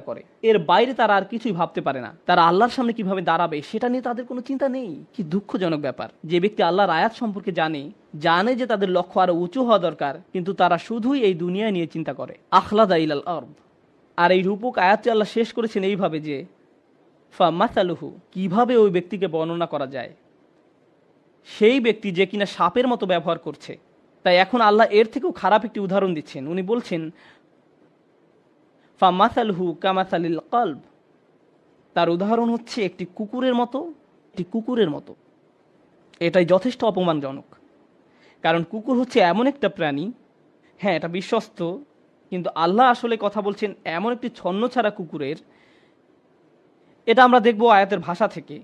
করে। এর বাইরে তারা আর কিছুই ভাবতে পারে না। তারা আল্লাহর সামনে কীভাবে দাঁড়াবে, সেটা নিয়ে তাদের কোনো চিন্তা নেই। কি দুঃখজনক ব্যাপার। যে ব্যক্তি আল্লাহর আয়াত সম্পর্কে জানে জানে যে তাদের লক্ষ্য আরও উঁচু হওয়া দরকার, কিন্তু তারা শুধুই এই দুনিয়া নিয়ে চিন্তা করে। আখলাদা ইলাল আরব আর এই রূপক আয়াতটি আল্লাহ শেষ করেছেন এইভাবে যে ফামাসালুহু কীভাবে ওই ব্যক্তিকে বর্ণনা করা যায়? সেই ব্যক্তি যে কিনা সাপের মতো ব্যবহার করছে। তাই এখন আল্লাহ এর থেকেও খারাপ একটি উদাহরণ দিচ্ছেন। উনি বলছেন ফামাসালহু কামাসালিল কলব। তার উদাহরণ হচ্ছে একটি কুকুরের মতো, একটি কুকুরের মতো। এটাই যথেষ্ট অপমানজনক। কারণ কুকুর হচ্ছে এমন একটা প্রাণী হ্যাঁ এটা বিশ্বস্ত, কিন্তু আল্লাহ আসলে কথা বলছেন এমন একটি ছন্ন ছাড়া কুকুরের। এটা আমরা দেখব আয়াতের ভাষা থেকে।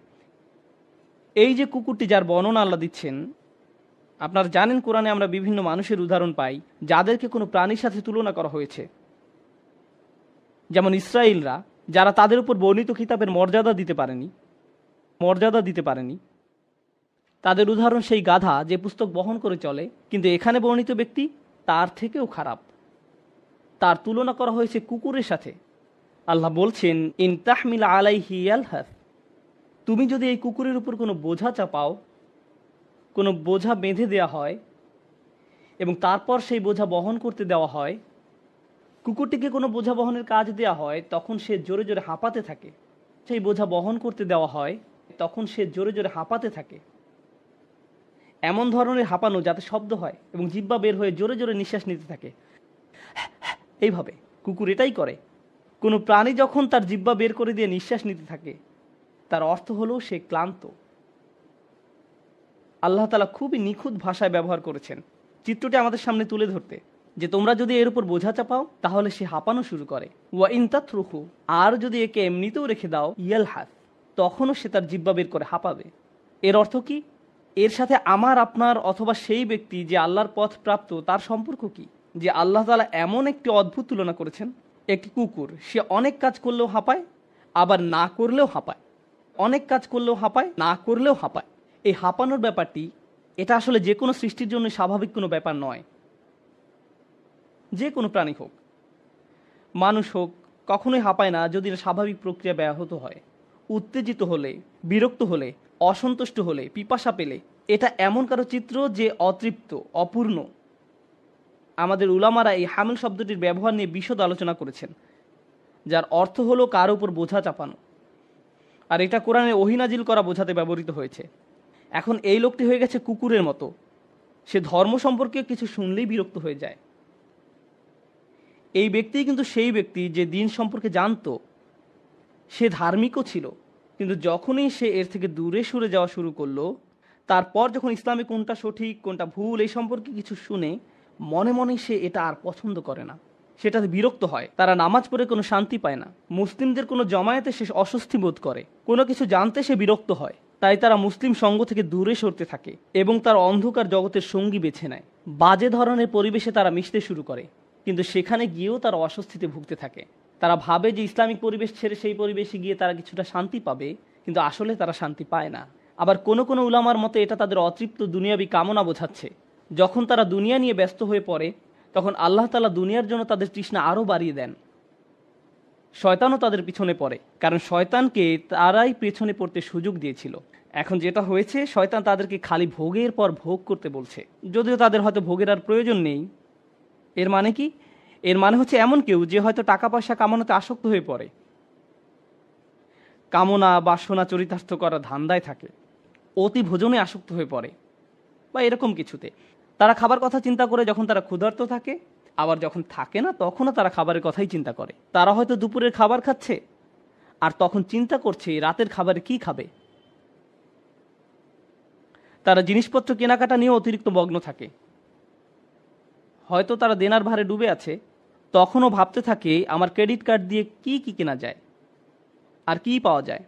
এই যে কুকুরটি যার বর্ণনা আল্লাহ দিচ্ছেন, আপনারা জানেন কোরআনে আমরা বিভিন্ন মানুষের উদাহরণ পাই, যাদেরকে কোনো প্রাণীর সাথে তুলনা করা হয়েছে। যেমন ইসরায়েলরা, যারা তাদের উপর বর্ণিত কিতাবের মর্যাদা দিতে পারেনি, মর্যাদা দিতে পারেনি। তাদের উদাহরণ সেই গাধা যে পুস্তক বহন করে চলে, কিন্তু এখানে বর্ণিত ব্যক্তি তার থেকেও খারাপ। তার তুলনা করা হয়েছে কুকুরের সাথে। আল্লাহ বলছেন, ইন তাহমিল আলাইহি আলহাস তুমি যদি এই কুকুরের উপর কোনো বোঝা চাপাও, কোনো বোঝা বেঁধে দেওয়া হয়, এবং তারপর সেই বোঝা বহন করতে দেওয়া হয় কুকুরটিকে কোনো বোঝা বহনের কাজ দেওয়া হয়, তখন সে জোরে জোরে হাঁপাতে থাকে। সেই বোঝা বহন করতে দেওয়া হয়, তখন সে জোরে জোরে হাঁপাতে থাকে। এমন ধরনের হাঁপানো যাতে শব্দ হয় এবং জিব্বা বের হয়ে জোরে জোরে নিঃশ্বাস নিতে থাকে। এইভাবে কুকুর এটাই করে। কোনো প্রাণী যখন তার জিব্বা বের করে দিয়ে নিঃশ্বাস নিতে থাকে, তার অর্থ হলো সে ক্লান্ত। আল্লাহ তালা খুবই নিখুঁত ভাষায় ব্যবহার করেছেন। চিত্রটি আমাদের সামনে তুলে ধরতে। যে তোমরা যদি এর উপর বোঝা চাপাও, তাহলে সে হাঁপানো শুরু করে। ওয়া ইনতাত রুহু আর যদি একে এমনিতেও রেখে দাও, ইয়াল হাস তখনও সে তার জিব্বা বের করে হাঁপাবে। এর অর্থ কি? এর সাথে আমার, আপনার অথবা সেই ব্যক্তি যে আল্লাহর পথ প্রাপ্ত, তার সম্পর্ক কি? যে আল্লাহ তালা এমন একটি অদ্ভুত তুলনা করেছেন, একটি কুকুর, সে অনেক কাজ করলেও হাঁপায়, আবার না করলেও হাঁপায়। অনেক কাজ করলেও হাঁপায়, না করলেও হাঁপায়। এই হাঁপানোর ব্যাপারটি, এটা আসলে যে কোনো সৃষ্টির জন্য স্বাভাবিক কোনো ব্যাপার নয়। যে কোনো প্রাণী হোক। মানুষ হোক, কখনোই হাঁপায় না যদি স্বাভাবিক প্রক্রিয়া ব্যাহত হয়। উত্তেজিত হলে, বিরক্ত হলে, অসন্তুষ্ট হলে, পিপাসা পেলে, এটা এমন কারও চিত্র যে অতৃপ্ত, অপূর্ণ। আমাদের উলামারা এই হামিল শব্দটির ব্যবহার নিয়ে বিশদ আলোচনা করেছেন, যার অর্থ হলো কার উপর বোঝা চাপানো। আর এটা কোরআনে ওহিনাজিল করা বোঝাতে ব্যবহৃত হয়েছে। এখন এই লোকটি হয়ে গেছে কুকুরের মতো। সে ধর্ম সম্পর্কে কিছু শুনলেই বিরক্ত হয়ে যায়। এই ব্যক্তি কিন্তু সেই ব্যক্তি যে দিন সম্পর্কে জানতো, সে ধার্মিকও ছিল। কিন্তু যখনই সে এর থেকে দূরে সরে যাওয়া শুরু করল, তারপর যখন ইসলামে কোনটা সঠিক, কোনটা ভুল, এই সম্পর্কে কিছু শুনে মনে মনে সে এটা আর পছন্দ করে না। সেটাতে বিরক্ত হয়। তারা নামাজ পড়ে কোনো শান্তি পায় না। মুসলিমদের কোনো জমায়েতে সে অস্বস্তি বোধ করে। কোনো কিছু জানতে সে বিরক্ত হয়। তাই তারা মুসলিম সঙ্গ থেকে দূরে সরতে থাকে এবং তার অন্ধকার জগতের সঙ্গী বেছে নেয়। বাজে ধরনের পরিবেশে তারা মিশতে শুরু করে। কিন্তু সেখানে গিয়েও তারা অস্বস্তিতে ভুগতে থাকে। তারা ভাবে যে ইসলামিক পরিবেশ ছেড়ে সেই পরিবেশে গিয়ে তারা কিছুটা শান্তি পাবে, কিন্তু আসলে তারা শান্তি পায় না। আবার কোনো কোনো উলামার মতে এটা তাদের অতৃপ্ত দুনিয়াবি কামনা বোঝাচ্ছে। যখন তারা দুনিয়া নিয়ে ব্যস্ত হয়ে পড়ে, তখন আল্লাহ তালা দুনিয়ার জন্য তাদের তৃষ্ণা আরও বাড়িয়ে দেন। শয়তানও তাদের পিছনে পড়ে, কারণ শয়তানকে তারাই পেছনে পড়তে সুযোগ দিয়েছিল। এখন যেটা হয়েছে, শয়তান তাদেরকে খালি ভোগের পর ভোগ করতে বলছে। যদিও তাদের হয়তো ভোগের আর প্রয়োজন নেই এর মানে কি? এর মানে হচ্ছে এমন কেউ যে হয়তো টাকা পয়সা কামানোতে আসক্ত হয়ে পড়ে। কামনা, বাসনা, চরিতার্থ করা ধান্দায় থাকে। অতি ভোজনে আসক্ত হয়ে পড়ে। বা এরকম কিছুতে। তারা খাবার কথা চিন্তা করে যখন তারা ক্ষুধার্ত থাকে, আবার যখন থাকে না, তখনও তারা খাবারের কথাই চিন্তা করে। তারা হয়তো দুপুরের খাবার খাচ্ছে, আর তখন চিন্তা করছে রাতের খাবারে কি খাবে। তারা জিনিসপত্র কেনাকাটা নিয়ে অতিরিক্ত মগ্ন থাকে। হয়তো তারা দেনার ভারে ডুবে আছে, তখনও ভাবতে থাকে আমার ক্রেডিট কার্ড দিয়ে কি কি কেনা যায় আর কি পাওয়া যায়।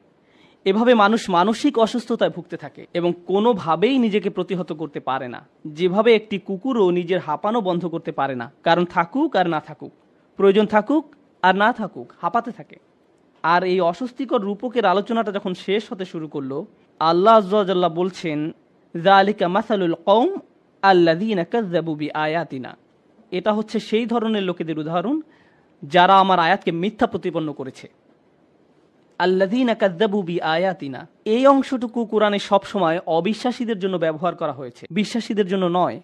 এভাবে মানুষ মানসিক অসুস্থতায় ভুগতে থাকে এবং কোনোভাবেই নিজেকে প্রতিহত করতে পারে না। যেভাবে একটি কুকুরও নিজের হাঁপানো বন্ধ করতে পারে না, কারণ থাকুক আর না থাকুক, প্রয়োজন থাকুক আর না থাকুক, হাঁপাতে থাকে। আর এই অস্বস্তিকর রূপকের আলোচনাটা যখন শেষ হতে শুরু করল, আল্লাহ আজ্লাহ বলছেন জালিকা মাসালুল কৌম আল্লাদিনা আয়াতিনা এটা হচ্ছে সেই ধরনের লোকেদের উদাহরণ যারা আমার আয়াতকে মিথ্যা প্রতিপন্ন করেছে। আল্লাদিনা কাদ্দাবু বি আয়াতিনা এই অংশটুকু কোরআনে সবসময় অবিশ্বাসীদের জন্য ব্যবহার করা হয়েছে। বিশ্বাসীদের জন্য নয়।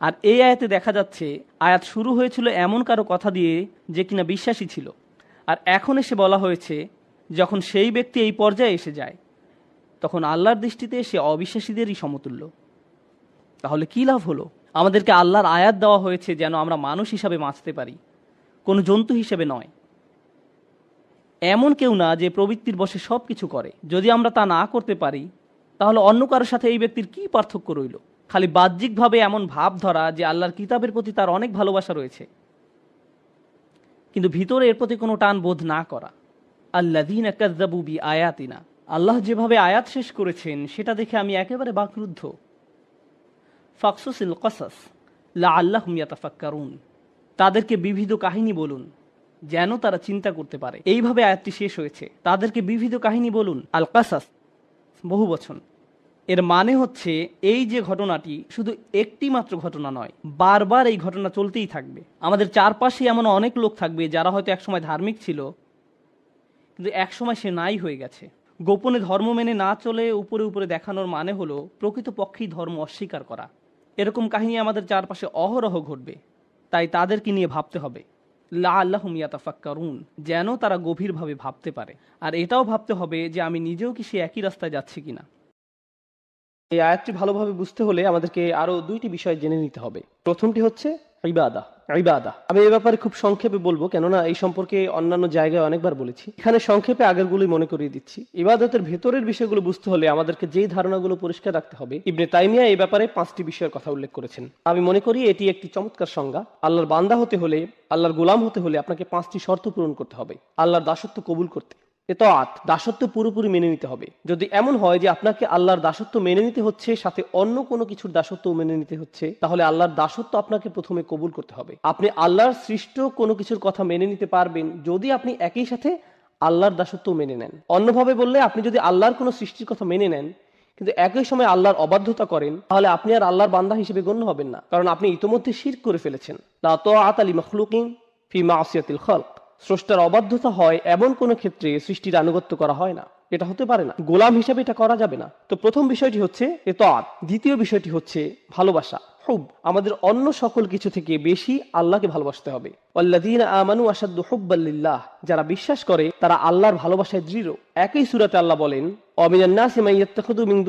আর এই আয়াতে দেখা যাচ্ছে, আয়াত শুরু হয়েছিল এমন কারও কথা দিয়ে যে কিনা বিশ্বাসী ছিল। আর এখন এসে বলা হয়েছে, যখন সেই ব্যক্তি এই পর্যায়ে এসে যায়, তখন আল্লাহর দৃষ্টিতে সে অবিশ্বাসীদেরই সমতুল্য। তাহলে কি লাভ হলো? আমাদেরকে আল্লাহর আয়াত দেওয়া হয়েছে যেন আমরা মানুষ হিসাবে বাঁচতে পারি, কোনো জন্তু হিসেবে নয়। এমন কেউ না যে প্রবৃত্তির বসে সব কিছু করে। যদি আমরা তা না করতে পারি, তাহলে অন্য কারোর সাথে এই ব্যক্তির কি পার্থক্য রইল? খালি বাহ্যিকভাবে এমন ভাব ধরা যে আল্লাহর কিতাবের প্রতি তার অনেক ভালোবাসা রয়েছে। কিন্তু ভিতরে এর প্রতি কোনো টান বোধ না করা। আল্লাদিন বি আয়াতিনা আল্লাহ যেভাবে আয়াত শেষ করেছেন, সেটা দেখে আমি একেবারে বাকরুদ্ধ। ফাকসুসিল কসাস লা আল্লাহ ইয়াতাফাক্কারুন। তাদেরকে বিবিধ কাহিনী বলুন, যেন তারা চিন্তা করতে পারে। এইভাবে আয়াতটি শেষ হয়েছে। তাদেরকে বিবিধ কাহিনী বলুন, আল কাসাস, বহু বচন। এর মানে হচ্ছে, এই যে ঘটনাটি শুধু একটি মাত্র ঘটনা নয়, বারবার এই ঘটনা চলতেই থাকবে। আমাদের চারপাশে এমন অনেক লোক থাকবে, যারা হয়তো একসময় ধার্মিক ছিল, কিন্তু একসময় সে নাই হয়ে গেছে। গোপনে ধর্ম মেনে না চলে উপরে উপরে দেখানোর মানে হলো, প্রকৃতপক্ষেই ধর্ম অস্বীকার করা। এরকম কাহিনী আমাদের চারপাশে অহরহ ঘটবে। তাই তাদেরকে নিয়ে ভাবতে হবে। লা আল্লাহ মিয়াতাফাক্কারুন যেন তারা গভীরভাবে ভাবতে পারে। আর এটাও ভাবতে হবে যে আমি নিজেও কি সে একই রাস্তায় যাচ্ছি কিনা। এই আয়াতটি ভালোভাবে বুঝতে হলে আমাদেরকে আরও দুইটি বিষয় জেনে নিতে হবে। প্রথমটি হচ্ছে ইবাদা। ইবাদা। আমি এই ব্যাপারে খুব সংক্ষেপে বলব, কেননা এই সম্পর্কে অন্যান্য জায়গায় অনেকবার বলেছি। এখানে সংক্ষেপে আগেরগুলোই মনে করিয়ে দিচ্ছি। ইবাদতের ভেতরের বিষয়গুলো বুঝতে হলে আমাদেরকে যেই ধারণাগুলো পরিষ্কার রাখতে হবে, ইবনে তাইমিয়া এই ব্যাপারে পাঁচটি বিষয়ের কথা উল্লেখ করেছেন। আমি মনে করি এটি একটি চমৎকার সংজ্ঞা। আল্লাহর বান্দা হতে হলে, আল্লাহর গোলাম হতে হলে আপনাকে পাঁচটি শর্ত পূরণ করতে হবে। আল্লাহর দাসত্ব কবুল করতে। এত আত দাসত্ব পুরোপুরি মেনে নিতে হবে। যদি এমন হয় যে আপনাকে আল্লাহর দাসত্ব মেনে নিতে হচ্ছে, সাথে অন্য কোনো কিছুর দাসত্ব মেনে নিতে হচ্ছে, তাহলে আল্লাহর দাসত্ব আপনাকে প্রথমে কবুল করতে হবে। আপনি আল্লাহর সৃষ্ট কোনো কিছুর কথা মেনে নিতে পারবেন যদি আপনি একই সাথে আল্লাহর দাসত্ব মেনে নেন। অন্যভাবে বললে, আপনি যদি আল্লাহর কোনো সৃষ্টির কথা মেনে নেন, কিন্তু একই সময় আল্লাহর অবাধ্যতা করেন, তাহলে আপনি আর আল্লাহর বান্দা হিসেবে গণ্য হবেন না। কারণ আপনি ইতোমধ্যে শির করে ফেলেছেন। লা তাআত আলি মাখলুকিন ফি মাসিয়াতিল খালক। স্রষ্টার অবাধ্যতা হয়, এমন কোনো ক্ষেত্রে সৃষ্টির আনুগত্য করা হয় না। এটা হতে পারে না। গোলাম হিসাবে এটা করা যাবে না। তো প্রথম বিষয়টি হচ্ছে এতআত দ্বিতীয় বিষয়টি হচ্ছে ভালোবাসা। হুব, আমাদের অন্য সকল কিছু থেকে বেশি আল্লাহকে ভালোবাসতে হবে। আমানু হুব্বাল্লিল্লাহ যারা বিশ্বাস করে, তারা আল্লাহর ভালোবাসায় দৃঢ়। একই সূরাতে আল্লাহ বলেন মান মিন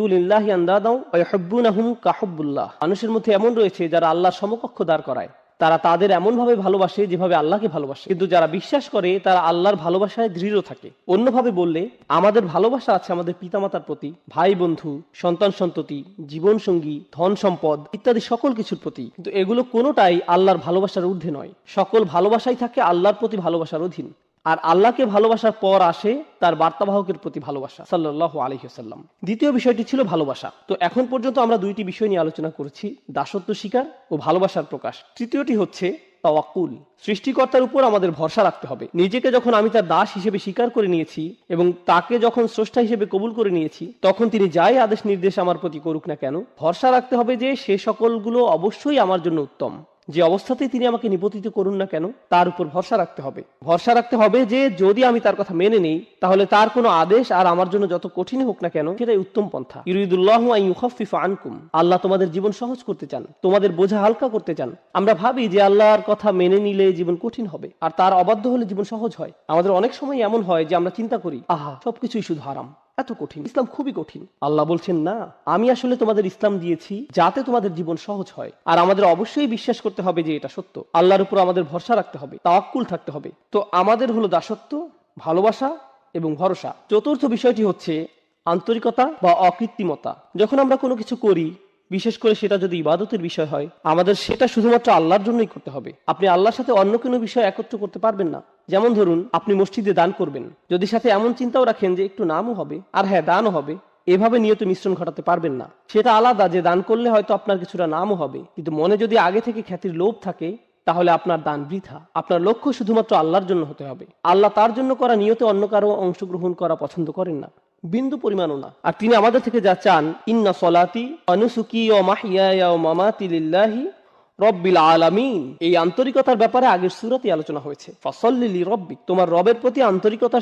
মানুষের মধ্যে এমন রয়েছে যারা আল্লাহর সমকক্ষ দাঁড় করায়। তারা তাদের এমন ভাবে ভালোবাসে যেভাবে আল্লাহকে ভালোবাসে। কিন্তু যারা বিশ্বাস করে, তারা আল্লাহর ভালোবাসায় দৃঢ় থাকে। অন্যভাবে বললে, আমাদের ভালোবাসা আছে আমাদের পিতামাতার প্রতি ভাই বন্ধু সন্তান সন্ততি, জীবন সঙ্গী, ধন সম্পদ ইত্যাদি সকল কিছুর প্রতি। কিন্তু এগুলো কোনোটাই আল্লাহর ভালোবাসার ঊর্ধ্বে নয়। সকল ভালোবাসাই থাকে আল্লাহর প্রতি ভালোবাসার অধীন। আর আল্লাহকে ভালোবাসার পর আসে তার বার্তাবাহকের প্রতি ভালোবাসা সাল্লাহ আলহিহাল্লাম দ্বিতীয় বিষয়টি ছিল ভালোবাসা। তো এখন পর্যন্ত আমরা দুইটি বিষয় নিয়ে আলোচনা করেছি, দাসত্ব স্বীকার ও ভালোবাসার প্রকাশ। তৃতীয়টি হচ্ছে তাওয়াক্কুল। সৃষ্টিকর্তার উপর আমাদের ভরসা রাখতে হবে। নিজেকে যখন আমি তার দাস হিসেবে স্বীকার করে নিয়েছি এবং তাকে যখন স্রষ্টা হিসেবে কবুল করে নিয়েছি, তখন তিনি যাই আদেশ নির্দেশ আমার প্রতি করুক না কেন, ভরসা রাখতে হবে যে সে সকলগুলো অবশ্যই আমার জন্য উত্তম। যে অবস্থাতেই তিনি আমাকে নিপতিত করুন না কেন, তার উপর ভরসা রাখতে হবে। ভরসা রাখতে হবে যে যদি আমি তার কথা মেনে নেই, তাহলে তার কোনো আদেশ আর আমার জন্য যত কঠিন হোক না কেন, সেটাই উত্তম পন্থা। ইউরিদুল্লাহ ইউখাফিফ আনকুম। আল্লাহ তোমাদের জীবন সহজ করতে চান, তোমাদের বোঝা হালকা করতে চান। আমরা ভাবি যে আল্লাহর কথা মেনে নিলে জীবন কঠিন হবে, আর তার অবাধ্য হলে জীবন সহজ হয়। আমাদের অনেক সময় এমন হয় যে আমরা চিন্তা করি, আহা, সবকিছুই শুধু হারাম। এত কঠিন, ইসলাম খুবই কঠিন। আল্লাহ বলছেন, না, আমি আসলে তোমাদের ইসলাম দিয়েছি যাতে তোমাদের জীবন সহজ হয়। আর আমাদের অবশ্যই বিশ্বাস করতে হবে যে এটা সত্য। আল্লাহর উপর আমাদের ভরসা রাখতে হবে, তাওয়াক্কুল থাকতে হবে। তো আমাদের হলো দাসত্ব, ভালোবাসা এবং ভরসা। চতুর্থ বিষয়টি হচ্ছে আন্তরিকতা বা অকৃত্রিমতা। যখন আমরা কোনো কিছু করি বিশেষ করে সেটা যদি ইবাদতের বিষয় হয়, আমাদের সেটা শুধুমাত্র আল্লাহর জন্যই করতে হবে। আপনি আল্লাহর সাথে অন্য কোনো বিষয় একত্র করতে পারবেন না। যেমন ধরুন, আপনি মসজিদে দান করবেন। যদি সাথে এমন চিন্তাও রাখেন যে একটু নামও হবে, আর হ্যাঁ দানও হবে, এভাবে নিয়ত মিশ্রণ ঘটাতে পারবেন না। সেটা আলাদা যে দান করলে হয়তো আপনার কিছুটা নামও হবে। কিন্তু মনে যদি আগে থেকে খ্যাতির লোভ থাকে, তাহলে আপনার দান বৃথা। আপনার লক্ষ্য শুধুমাত্র আল্লাহর জন্য হতে হবে। আল্লাহ তার জন্য করা নিয়তে অন্য কারও অংশগ্রহণ করা পছন্দ করেন না। বিন্দু পরিমাণও না। আর তিনি আমাদের থেকে যা চান, ইন্না সলাতি অনুসুকি ও মাহিয়া ও মামাতি লিল্লাহি রব্বিল আলামিন। এই আন্তরিকতার ব্যাপারে আগের সুরাতে আলোচনা হয়েছে। ফসল্লিলি রব্বিক। তোমার রবের প্রতি আন্তরিকতার